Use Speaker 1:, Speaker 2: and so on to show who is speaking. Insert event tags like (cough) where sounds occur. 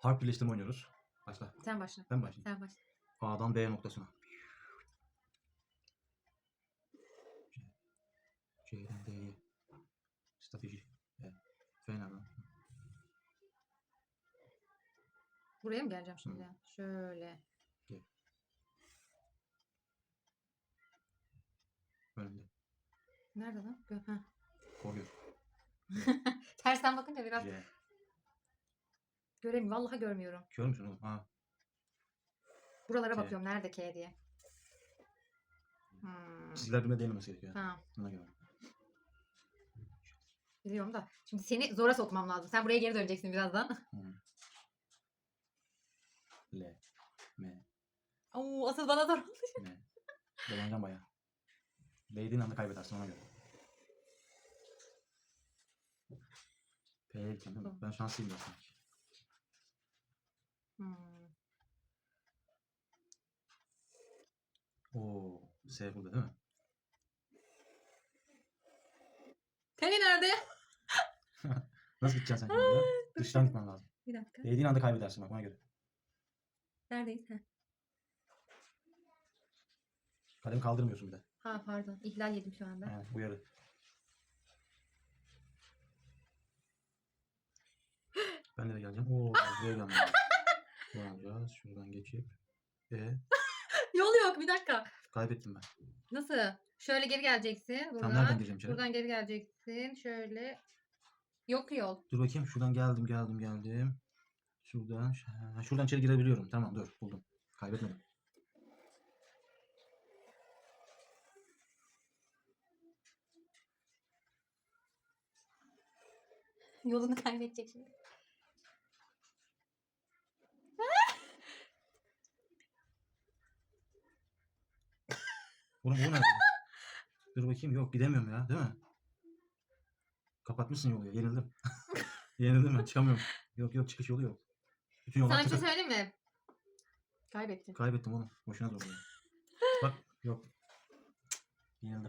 Speaker 1: Harf birleştirme oynuyoruz. Başla.
Speaker 2: Sen başla.
Speaker 1: Ben başlayayım.
Speaker 2: Sen başla.
Speaker 1: A'dan B noktasına. C'den D'ye. Strateji. Evet. F nereden?
Speaker 2: Buraya mı geleceğim şimdi? Şöyle.
Speaker 1: Önünde.
Speaker 2: Nerede lan? Gö ha.
Speaker 1: Koruyor. (laughs)
Speaker 2: Tersten bakınca biraz
Speaker 1: C.
Speaker 2: göremiyorum. Vallahi görmüyorum.
Speaker 1: Kör müsün oğlum? Ha.
Speaker 2: Buralara
Speaker 1: K.
Speaker 2: bakıyorum. Nerede K diye. Hmm.
Speaker 1: Çizgiler birbirine değmemesi gerekiyor.
Speaker 2: Tamam.
Speaker 1: Buna göre.
Speaker 2: Biliyorum da. Şimdi seni zora sokmam lazım. Sen buraya geri döneceksin birazdan.
Speaker 1: Hı. L. M.
Speaker 2: Oo, asıl bana zor.
Speaker 1: M. Dolanacağım bayağı. Değdiğin anda kaybedersin ona göre. Gideceğim değil mi? Ben şanslıyım biraz sanki.
Speaker 2: Hmm.
Speaker 1: Oo, S burada değil mi?
Speaker 2: Teni nerede? (laughs)
Speaker 1: Nasıl gideceksin sen şimdi? Dıştan gitmen lazım.
Speaker 2: Bir dakika.
Speaker 1: Değdiğin anda kaybedersin bak ona göre.
Speaker 2: Neredeyiz? Heh.
Speaker 1: Kalemi kaldırmıyorsun bir de.
Speaker 2: Ha pardon. İhlal yedim şu anda.
Speaker 1: Yani uyarı. (gasps) Ben de geleceğim. Oo, buraya gelmem lazım. Geçip. E,
Speaker 2: Yol yok. Bir dakika.
Speaker 1: kaybettim ben.
Speaker 2: Nasıl? Şöyle geri geleceksin.
Speaker 1: Tam
Speaker 2: Buradan.
Speaker 1: nereden gireceğim içeri?
Speaker 2: Buradan geri geleceksin. Şöyle. Yok yol.
Speaker 1: Dur bakayım şuradan geldim geldim geldim. Şuradan ha, şuradan içeri girebiliyorum. Tamam dur buldum. Kaybetmedim.
Speaker 2: Yolunu kaybedecek şimdi.
Speaker 1: Oğlum bu nerede? (laughs) dur bakayım yok gidemiyorum ya değil mi? Kapatmışsın yolu ya. Yenildim. (laughs) Yenildim ben çıkamıyorum. Yok yok çıkış yolu yok. Bütün yollar
Speaker 2: Sana bir şey söyleyeyim mi? Kaybettin.
Speaker 1: Kaybettim oğlum. Boşuna zorluyorum. (laughs) Bak yok. Yenildim.